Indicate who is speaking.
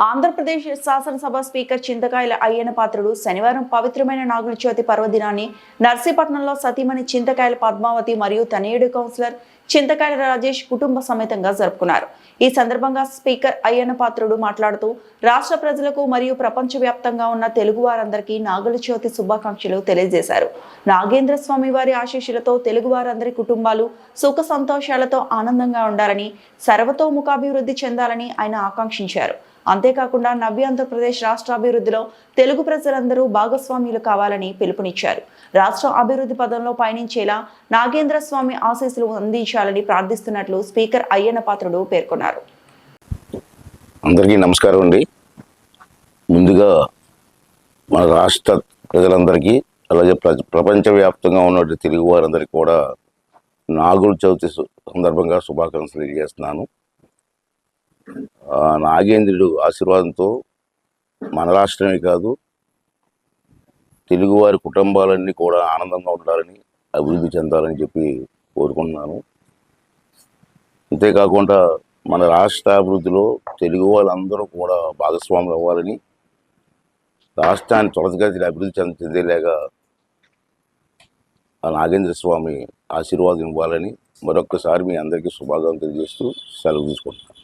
Speaker 1: ఆంధ్రప్రదేశ్ శాసనసభ స్పీకర్ చింతకాయల అయ్యన పాత్రుడు శనివారం పవిత్రమైన నాగుల చవితి పర్వదినాన్ని నర్సీపట్నంలో సతీమణి చింతకాయల పద్మావతి మరియు తనయుడు కౌన్సిలర్ చింతకాయల రాజేష్ కుటుంబ సమేతంగా జరుపుకున్నారు. ఈ సందర్భంగా స్పీకర్ అయ్యన్న పాత్రుడు మాట్లాడుతూ రాష్ట్ర ప్రజలకు మరియు ప్రపంచవ్యాప్తంగా ఉన్న తెలుగు వారందరికీ నాగుల చవితి శుభాకాంక్షలు తెలియజేశారు. నాగేంద్ర స్వామి వారి ఆశీస్సులతో తెలుగు వారందరి కుటుంబాలు సుఖ సంతోషాలతో ఆనందంగా ఉండాలని సర్వతోముఖాభివృద్ధి చెందాలని ఆయన ఆకాంక్షించారు. అంతేకాకుండా నవ్య ఆంధ్రప్రదేశ్ రాష్ట్ర అభివృద్ధిలో తెలుగు ప్రజలందరూ భాగస్వామ్యులు కావాలని పిలుపునిచ్చారు. రాష్ట్ర అభివృద్ధి పదంలో పయనించేలా నాగేంద్ర స్వామి ఆశీస్సులు అందించాలని ప్రార్థిస్తున్నట్లు స్పీకర్ అయ్యన్న పాత్రుడు పేర్కొన్నారు.
Speaker 2: అందరికీ నమస్కారం అండి. ముందుగా మన రాష్ట్ర ప్రజలందరికీ అలాగే ప్ర ప్రపంచవ్యాప్తంగా ఉన్నటువంటి తెలుగు వారందరికీ కూడా నాగుల చవితి సందర్భంగా శుభాకాంక్షలు తెలియజేస్తున్నాను. నాగేంద్రుడు ఆశీర్వాదంతో మన రాష్ట్రమే కాదు తెలుగువారి కుటుంబాలన్నీ కూడా ఆనందంగా ఉండాలని అభివృద్ధి చెందాలని చెప్పి కోరుకుంటున్నాను. అంతేకాకుండా మన రాష్ట్ర అభివృద్ధిలో తెలుగు వాళ్ళందరూ కూడా భాగస్వాములు అవ్వాలని రాష్ట్రాన్ని త్వరగతిని అభివృద్ధి చెంద చెందేలాగా ఆ నాగేంద్ర స్వామి ఆశీర్వాదం ఇవ్వాలని మరొక్కసారి మీ అందరికీ శుభాకాంక్షలు తెలియజేస్తూ సెలవు తీసుకుంటున్నాను.